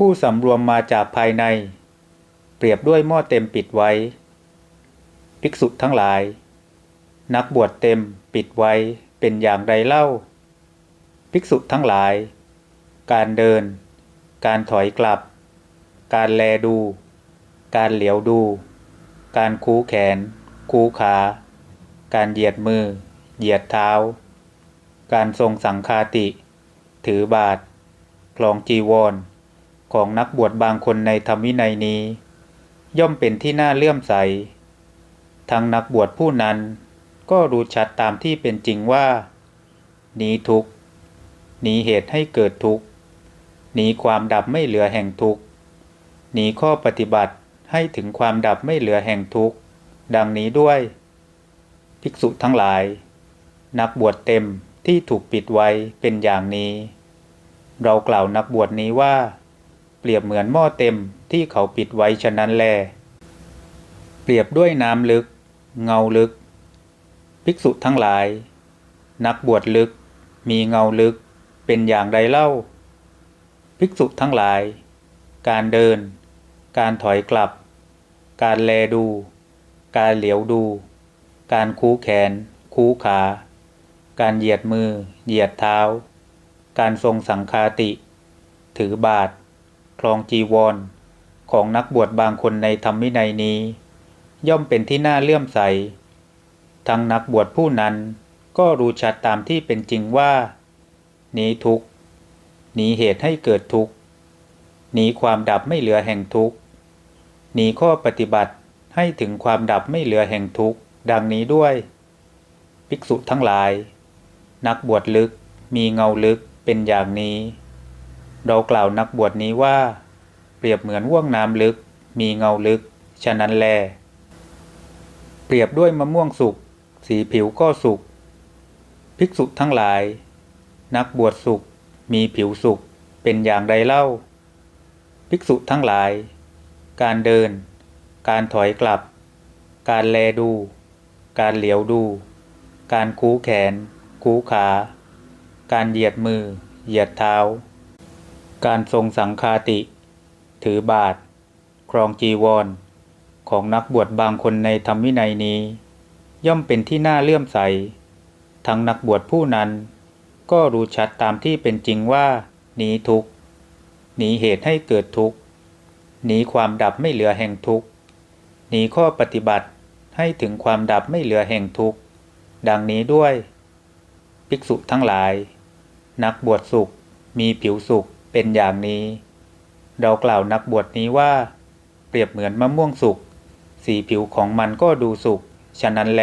ผู้สำรวมมาจากภายใน เปรียบด้วยหม้อเต็มปิดไว้ ภิกษุทั้งหลาย นักบวชเต็มปิดไว้เป็นอย่างไรเล่า ภิกษุทั้งหลาย การเดิน การถอยกลับ การแลดู การเหลียวดู การคูแขน คูขา การเหยียดมือ เหยียดเท้า การทรงสังคาติ ถือบาทคลองจีวร ของนักบวชบางคนในธรรมวินัยนี้ ย่อมเป็นที่น่าเลื่อมใส ทั้งนักบวชผู้นั้นก็รู้ชัดตามที่เป็นจริงว่าหนีทุกข์หนีเหตุให้เกิดทุกข์หนีความดับไม่เหลือแห่งทุกข์หนีข้อปฏิบัติให้ถึงความดับไม่เหลือแห่งทุกข์ดังนี้ด้วย ภิกษุทั้งหลาย นักบวชเต็มที่ถูกปิดไว้เป็นอย่างนี้ เรากล่าวนักบวชนี้ว่า เปรียบเหมือนหม้อเต็มที่เขาปิดไว้ฉะนั้นแล เปรียบด้วยน้ำลึก เงาลึก ภิกษุทั้งหลาย นักบวชลึก มีเงาลึก เป็นอย่างไรเล่า ภิกษุทั้งหลาย การเดิน การถอยกลับ การแลดู การเหลียวดู การคูแขน คูขา การเหยียดมือ เหยียดเท้า การทรงสังคาติ ถือบาท คลองจีวร ของนักบวชบางคนในธรรมวินัยนี้ ย่อมเป็นที่น่าเลื่อมใส ทั้งนักบวชผู้นั้นก็รู้ชัดตามที่เป็นจริงว่า นีทุกหนีเหตุให้เกิดทุกหนีความดับไม่เหลือแห่งทุกหนีข้อปฏิบัติให้ถึงความดับไม่เหลือแห่งทุกดังนี้ด้วย ภิกษุทั้งหลาย นักบวชลึกมีเงาลึกเป็นอย่างนี้ เรากล่าวนักบวชนี้ว่า เปรียบเหมือนว่วงน้ำลึก มีเงาลึก ฉะนั้นแล เปรียบด้วยมะม่วงสุก สีผิวก็สุก ภิกษุทั้งหลาย นักบวชสุก มีผิวสุก เป็นอย่างไรเล่า ภิกษุทั้งหลาย การเดิน การถอยกลับ การแลดู การเหลียวดู การคูแขน คูขา การเหยียดมือ เหยียดเท้า การทรงสังคาติ ถือบาท ครองจีวร ของนักบวชบางคนในธรรมวินัยนี้ ย่อมเป็นที่น่าเลื่อมใส ทั้งนักบวชผู้นั้น ก็รู้ชัดตามที่เป็นจริงว่าหนีทุกข์หนีเหตุให้เกิดทุกข์หนีความดับไม่เหลือแห่งทุกข์หนีข้อปฏิบัติให้ถึงความดับไม่เหลือแห่งทุกข์ดังนี้ด้วย ภิกษุทั้งหลาย นักบวชสุขมีผิวสุข เป็นอย่างนี้ เรากล่าวนักบวชนี้ว่า เปรียบเหมือนมะม่วงสุก สีผิวของมันก็ดูสุก ฉะนั้นแล